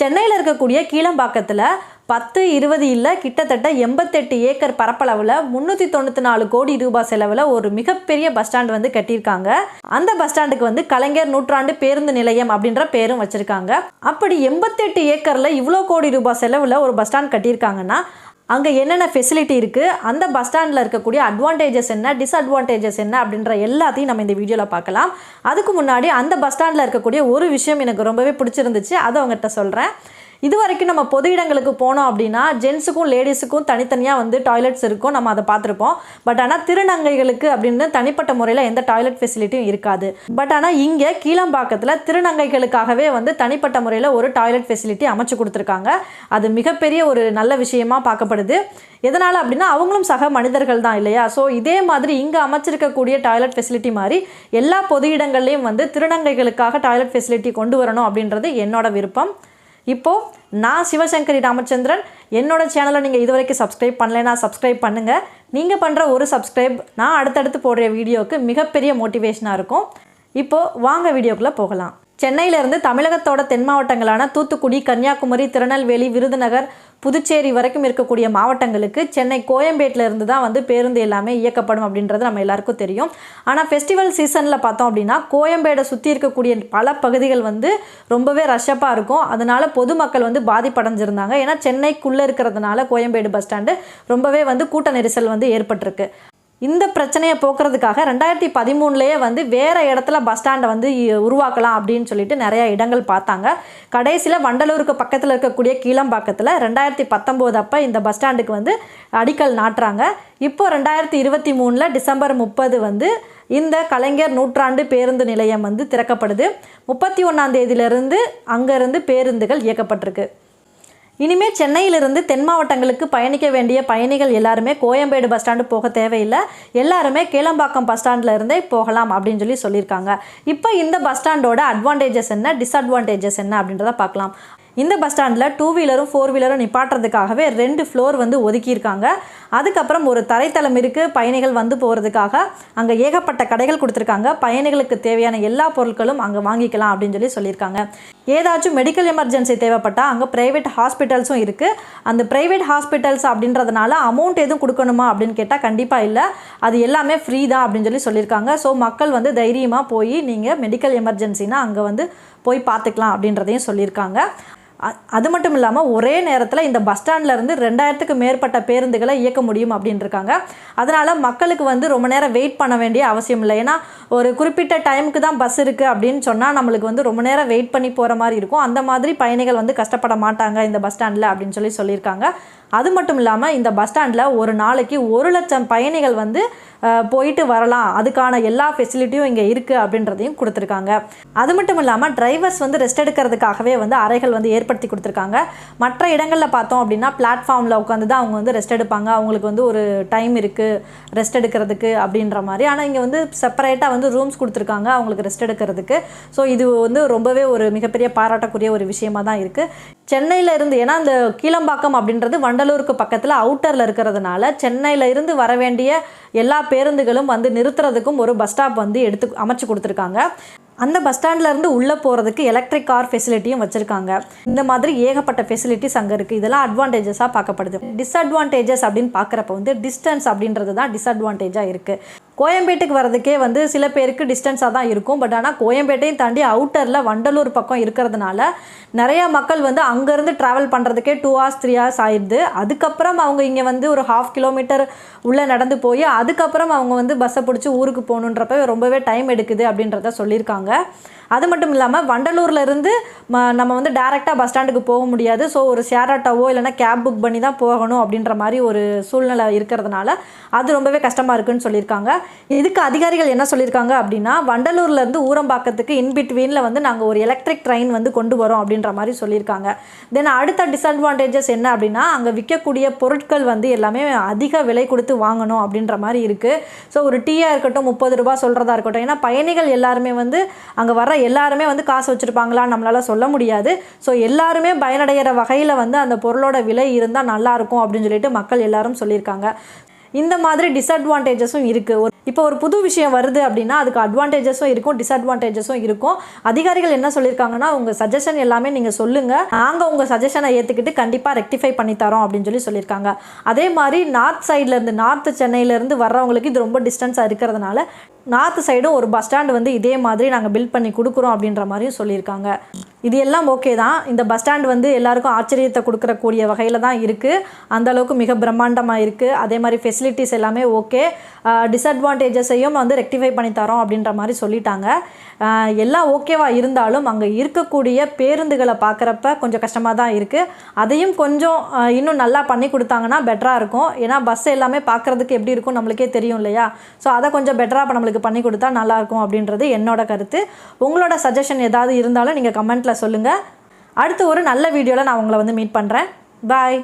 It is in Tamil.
சென்னையில் இருக்கக்கூடிய கீழம்பாக்கத்தில் பத்து இருபது இல்லை கிட்டத்தட்ட எண்பத்தெட்டு ஏக்கர் பரப்பளவில் முந்நூற்றி தொண்ணூற்றி நாலு கோடி ரூபாய் செலவில் ஒரு மிகப்பெரிய பஸ் ஸ்டாண்ட் வந்து கட்டியிருக்காங்க. அந்த பஸ் ஸ்டாண்டுக்கு வந்து கலைஞர் நூற்றாண்டு பேருந்து நிலையம் அப்படின்ற பேரும் வச்சுருக்காங்க. அப்படி எண்பத்தெட்டு ஏக்கரில் இவ்வளோ கோடி ரூபாய் செலவில் ஒரு பஸ் ஸ்டாண்ட் கட்டியிருக்காங்கன்னா அங்கே என்னென்ன ஃபெசிலிட்டி இருக்குது அந்த பஸ் ஸ்டாண்டில் இருக்கக்கூடிய அட்வான்டேஜஸ் என்ன டிஸ்அட்வான்டேஜஸ் என்ன அப்படின்ற எல்லாத்தையும் நம்ம இந்த வீடியோவில் பார்க்கலாம். அதுக்கு முன்னாடி அந்த பஸ் ஸ்டாண்டில் இருக்கக்கூடிய ஒரு விஷயம் எனக்கு ரொம்பவே பிடிச்சிருந்துச்சு. அதை அவங்ககிட்ட சொல்கிறேன் இது வரைக்கும் நம்ம பொது இடங்களுக்கு போனோம் அப்படின்னா ஜென்ஸுக்கும் லேடிஸுக்கும் தனித்தனியாக வந்து டாய்லெட்ஸ் இருக்கும். நம்ம அதை பார்த்துருப்போம். பட் ஆனால் திருநங்கைகளுக்கு அப்படின்னு தனிப்பட்ட முறையில் எந்த டாய்லெட் ஃபெசிலிட்டியும் இருக்காது. பட் ஆனால் இங்கே கீழம்பாக்கத்தில் திருநங்கைகளுக்காகவே வந்து தனிப்பட்ட முறையில் ஒரு டாய்லெட் ஃபெசிலிட்டி அமைச்சு கொடுத்துருக்காங்க. அது மிகப்பெரிய ஒரு நல்ல விஷயமாக பார்க்கப்படுது. எதனால் அப்படின்னா அவங்களும் சக மனிதர்கள் தான் இல்லையா? ஸோ இதே மாதிரி இங்கே அமைச்சிருக்கக்கூடிய டாய்லெட் ஃபெசிலிட்டி மாதிரி எல்லா பொது இடங்கள்லையும் வந்து திருநங்கைகளுக்காக டாய்லெட் ஃபெசிலிட்டி கொண்டு வரணும் அப்படின்றது என்னோட விருப்பம். இப்போது நான் சிவசங்கரி ராமச்சந்திரன். என்னோடய சேனலை நீங்கள் இது வரைக்கும் சப்ஸ்கிரைப் பண்ணலைன்னா சப்ஸ்கிரைப் பண்ணுங்கள் நீங்கள் பண்ணுற ஒரு சப்ஸ்கிரைப் நான் அடுத்தடுத்து போடுற வீடியோவுக்கு மிகப்பெரிய மோட்டிவேஷனாக இருக்கும். இப்போது வாங்க வீடியோக்குள்ளே போகலாம். சென்னையிலேருந்து தமிழகத்தோட தென் மாவட்டங்களான தூத்துக்குடி கன்னியாகுமரி திருநெல்வேலி விருதுநகர் புதுச்சேரி வரைக்கும் இருக்கக்கூடிய மாவட்டங்களுக்கு சென்னை கோயம்பேட்டில் இருந்து தான் வந்து பேருந்து எல்லாமே இயக்கப்படும் அப்படின்றது நம்ம எல்லாருக்கும் தெரியும். ஆனால் ஃபெஸ்டிவல் சீசனில் பார்த்தோம் அப்படின்னா கோயம்பேடை சுற்றி இருக்கக்கூடிய பல பகுதிகள் வந்து ரொம்பவே ரஷ்ஷப்பாக இருக்கும். அதனால் பொதுமக்கள் வந்து பாதிப்படைஞ்சிருந்தாங்க. ஏன்னா சென்னைக்குள்ளே இருக்கிறதுனால கோயம்பேடு பஸ் ஸ்டாண்டு ரொம்பவே வந்து கூட்ட நெரிசல் வந்து ஏற்பட்டிருக்கு. இந்த பிரச்சனையை போக்குறதுக்காக ரெண்டாயிரத்தி பதிமூணுலேயே வந்து வேறு இடத்துல பஸ் ஸ்டாண்டை வந்து இ- உருவாக்கலாம் அப்படின்னு சொல்லிட்டு நிறைய இடங்கள் பார்த்தாங்க. கடைசியில் வண்டலூருக்கு பக்கத்தில் இருக்கக்கூடிய கீழம்பாக்கத்தில் ரெண்டாயிரத்தி பத்தொம்போது அப்போ இந்த பஸ் ஸ்டாண்டுக்கு வந்து அடிக்கல் நாட்டுறாங்க. இப்போது ரெண்டாயிரத்தி இருபத்தி மூணில் டிசம்பர் முப்பது வந்து இந்த கலைஞர் நூற்றாண்டு பேருந்து நிலையம் வந்து திறக்கப்படுது. முப்பத்தி ஒன்றாம் தேதியிலிருந்து அங்கேருந்து பேருந்துகள் இயக்கப்பட்டிருக்கு. இனிமேல் சென்னையிலிருந்து தென் மாவட்டங்களுக்கு பயணிக்க வேண்டிய பயணிகள் எல்லாருமே கோயம்பேடு பஸ் ஸ்டாண்டு போக தேவையில்லை. எல்லாருமே கேளம்பாக்கம் பஸ் ஸ்டாண்டில் இருந்தே போகலாம் அப்படின்னு சொல்லி சொல்லியிருக்காங்க. இப்போ இந்த பஸ் ஸ்டாண்டோட அட்வான்டேஜஸ் என்ன டிஸ்அட்வான்டேஜஸ் என்ன அப்படின்றத பார்க்கலாம். இந்த பஸ் ஸ்டாண்டில் டூ வீலரும் ஃபோர் வீலரும் நிப்பாட்டுறதுக்காகவே ரெண்டு ஃப்ளோர் வந்து ஒதுக்கியிருக்காங்க. அதுக்கப்புறம் ஒரு தரைத்தளம் இருக்குது பயணிகள் வந்து போகிறதுக்காக அங்கே ஏகப்பட்ட கடைகள் கொடுத்துருக்காங்க. பயணிகளுக்கு தேவையான எல்லா பொருட்களும் அங்கே வாங்கிக்கலாம் அப்படின்னு சொல்லி சொல்லியிருக்காங்க. ஏதாச்சும் மெடிக்கல் எமர்ஜென்சி தேவைப்பட்டால் அங்கே ப்ரைவேட் ஹாஸ்பிட்டல்ஸும் இருக்குது அந்த ப்ரைவேட் ஹாஸ்பிட்டல்ஸ் அப்படின்றதுனால அமௌண்ட் எதுவும் கொடுக்கணுமா அப்படின்னு கேட்டால் கண்டிப்பாக இல்லை. அது எல்லாமே ஃப்ரீ தான் அப்படின்னு சொல்லி சொல்லியிருக்காங்க. ஸோ மக்கள் வந்து தைரியமாக போய் நீங்கள் மெடிக்கல் எமர்ஜென்சினா அங்கே வந்து போய் பார்த்துக்கலாம் அப்படின்றதையும் சொல்லியிருக்காங்க. அது மட்டும் இல்லாமல் ஒரே நேரத்தில் இந்த பஸ் ஸ்டாண்ட்லேருந்து ரெண்டாயிரத்துக்கு மேற்பட்ட பேருந்துகளை இயக்க முடியும் அப்படின்ட்டுருக்காங்க அதனால் மக்களுக்கு வந்து ரொம்ப நேரம் வெயிட் பண்ண வேண்டிய அவசியம் இல்லை. ஏன்னா ஒரு குறிப்பிட்ட டைமுக்கு தான் பஸ் இருக்குது அப்படின்னு சொன்னால் நம்மளுக்கு வந்து ரொம்ப நேரம் வெயிட் பண்ணி போகிற மாதிரி இருக்கும். அந்த மாதிரி பயணிகள் வந்து கஷ்டப்பட மாட்டாங்க இந்த பஸ் ஸ்டாண்டில் அப்படின்னு சொல்லி சொல்லியிருக்காங்க. அது மட்டும் இல்லாமல் இந்த பஸ் ஸ்டாண்டில் ஒரு நாளைக்கு ஒரு லட்சம் பயணிகள் வந்து போயிட்டு வரலாம். அதுக்கான எல்லா ஃபெசிலிட்டியும் இங்கே இருக்குது அப்படின்றதையும் கொடுத்துருக்காங்க. அது மட்டும் இல்லாமல் டிரைவர்ஸ் வந்து ரெஸ்ட் எடுக்கிறதுக்காகவே வந்து அறைகள் வந்து ஏற்படுத்தி கொடுத்துருக்காங்க. மற்ற இடங்களில் பார்த்தோம் அப்படின்னா பிளாட்ஃபார்மில் உட்காந்து தான் அவங்க வந்து ரெஸ்ட் எடுப்பாங்க. அவங்களுக்கு வந்து ஒரு டைம் இருக்குது ரெஸ்ட் எடுக்கிறதுக்கு அப்படின்ற மாதிரி. ஆனால் இங்கே வந்து செப்பரேட்டாக வந்து ரூம்ஸ் கொடுத்துருக்காங்க அவங்களுக்கு ரெஸ்ட் எடுக்கிறதுக்கு. ஸோ இது வந்து ரொம்பவே ஒரு மிகப்பெரிய பாராட்டக்கூடிய ஒரு விஷயமா தான் இருக்குது சென்னையில் இருந்து ஏன்னா இந்த கீழம்பாக்கம் அப்படின்றது வண்டலூருக்கு பக்கத்தில் அவுட்டரில் இருக்கிறதுனால சென்னையில் இருந்து வர வேண்டிய எல்லா பேருந்துகளும் வந்து நிறுத்துறதுக்கும் ஒரு பஸ் ஸ்டாப் வந்து எடுத்து அமைச்சு கொடுத்துருக்காங்க. அந்த பஸ் ஸ்டாண்ட்ல இருந்து உள்ளே போகிறதுக்கு எலக்ட்ரிக் கார் ஃபெசிலிட்டியும் வச்சுருக்காங்க. இந்த மாதிரி ஏகப்பட்ட ஃபெசிலிட்டிஸ் அங்கே இருக்குது இதெல்லாம் அட்வான்டேஜஸாக பார்க்கப்படுது. டிஸ்அட்வான்டேஜஸ் அப்படின்னு பார்க்குறப்ப வந்து டிஸ்டன்ஸ் அப்படின்றது தான் டிஸ்அட்வான்டேஜாக இருக்குது கோயம்பேட்டுக்கு வரதுக்கே வந்து சில பேருக்கு டிஸ்டன்ஸாக தான் இருக்கும். பட் ஆனால் கோயம்பேட்டையும் தாண்டி அவுட்டரில் வண்டலூர் பக்கம் இருக்கிறதுனால நிறைய மக்கள் வந்து அங்கேருந்து ட்ராவல் பண்ணுறதுக்கே டூ ஹவர்ஸ் த்ரீ ஹவர்ஸ் ஆயிடுது. அதுக்கப்புறம் அவங்க இங்கே வந்து ஒரு ஹாஃப் கிலோமீட்டர் உள்ளே நடந்து போய் அதுக்கப்புறம் அவங்க வந்து பஸ்ஸை பிடிச்சி ஊருக்கு போகணுன்றப்ப ரொம்பவே டைம் எடுக்குது அப்படின்றத சொல்லியிருக்காங்க. அது மட்டும் இல்லாமல் வண்டலூர்லேருந்து ம நம்ம வந்து டேரெக்டாக பஸ் ஸ்டாண்டுக்கு போக முடியாது. ஸோ ஒரு ஷேர் ஆட்டோவோ இல்லைன்னா கேப் புக் பண்ணி தான் போகணும் அப்படின்ற மாதிரி ஒரு சூழ்நிலை இருக்கிறதுனால அது ரொம்பவே கஷ்டமாக இருக்குன்னு சொல்லியிருக்காங்க. இதுக்கு அதிகாரிகள் என்ன சொல்லியிருக்காங்க அப்படின்னா வண்டலூர்லேருந்து ஊரம்பாக்கத்துக்கு இன்பிட்வீனில் வந்து நாங்கள் ஒரு எலக்ட்ரிக் ட்ரெயின் வந்து கொண்டு வரோம் அப்படின்ற மாதிரி சொல்லியிருக்காங்க. தென் அடுத்த டிஸ்அட்வான்டேஜஸ் என்ன அப்படின்னா அங்கே விற்கக்கூடிய பொருட்கள் வந்து எல்லாமே அதிக விலை கொடுத்து வாங்கணும் அப்படின்ற மாதிரி இருக்குது ஸோ ஒரு டீயாக இருக்கட்டும் முப்பது ரூபாய் சொல்கிறதா இருக்கட்டும் ஏன்னா பயணிகள் எல்லாருமே வந்து அங்கே வர எல்லாருமே வந்து காசு வச்சுருப்பாங்களா நம்மளால சொல்ல முடியாது. ஸோ எல்லாருமே பயனடைகிற வகையில் வந்து அந்த பொருளோட விலை இருந்தால் நல்லாயிருக்கும் அப்படின்னு சொல்லிட்டு மக்கள் எல்லாரும் சொல்லியிருக்காங்க. இந்த மாதிரி டிஸ்அட்வான்டேஜஸும் இருக்குது ஒரு இப்போ ஒரு புது விஷயம் வருது அப்படின்னா அதுக்கு அட்வான்டேஜஸும் இருக்கும் டிஸ்அட்வான்டேஜஸும் இருக்கும். அதிகாரிகள் என்ன சொல்லியிருக்காங்கன்னா உங்கள் சஜஷன் எல்லாமே நீங்கள் சொல்லுங்கள் நாங்கள் உங்கள் சஜஷனை ஏற்றுக்கிட்டு கண்டிப்பாக ரெக்டிஃபை பண்ணி தரோம் அப்படின்னு சொல்லி சொல்லியிருக்காங்க. அதே மாதிரி நார்த் சைட்லேருந்து நார்த் சென்னையிலேருந்து வர்றவங்களுக்கு இது ரொம்ப டிஸ்டன்ஸாக இருக்கிறதுனால நார்த் சைடும் ஒரு பஸ் ஸ்டாண்டு வந்து இதே மாதிரி நாங்கள் பில்ட் பண்ணி கொடுக்குறோம் அப்படின்ற மாதிரியும் சொல்லியிருக்காங்க. இது எல்லாம் ஓகே தான். இந்த பஸ் ஸ்டாண்ட் வந்து எல்லாருக்கும் ஆச்சரியத்தை கொடுக்கறக்கூடிய வகையில் தான் இருக்குது அந்த அளவுக்கு மிக பிரம்மாண்டமாக இருக்குது அதே மாதிரி ஃபெசிலிட்டிஸ் எல்லாமே ஓகே டிஸ்அட்வான்டேஜஸையும் வந்து ரெக்டிஃபை பண்ணி தரோம் அப்படின்ற மாதிரி சொல்லிட்டாங்க. எல்லாம் ஓகேவாக இருந்தாலும் அங்கே இருக்கக்கூடிய பேருந்துகளை பார்க்குறப்ப கொஞ்சம் கஷ்டமாக தான் இருக்குது அதையும் கொஞ்சம் இன்னும் நல்லா பண்ணி கொடுத்தாங்கன்னா பெட்டராக இருக்கும். ஏன்னா பஸ் எல்லாமே பார்க்குறதுக்கு எப்படி இருக்கும் நம்மளுக்கே தெரியும் இல்லையா? ஸோ அதை கொஞ்சம் பெட்டராக இப்போ நம்மளுக்கு பண்ணி கொடுத்தா நல்லாயிருக்கும் அப்படின்றது என்னோட கருத்து. உங்களோட சஜஷன் ஏதாவது இருந்தாலும் நீங்கள் கமெண்ட்டில் சொல்லுங்கள் அடுத்து ஒரு நல்ல வீடியோவில் நான் உங்களை வந்து மீட் பண்ணுறேன் பாய்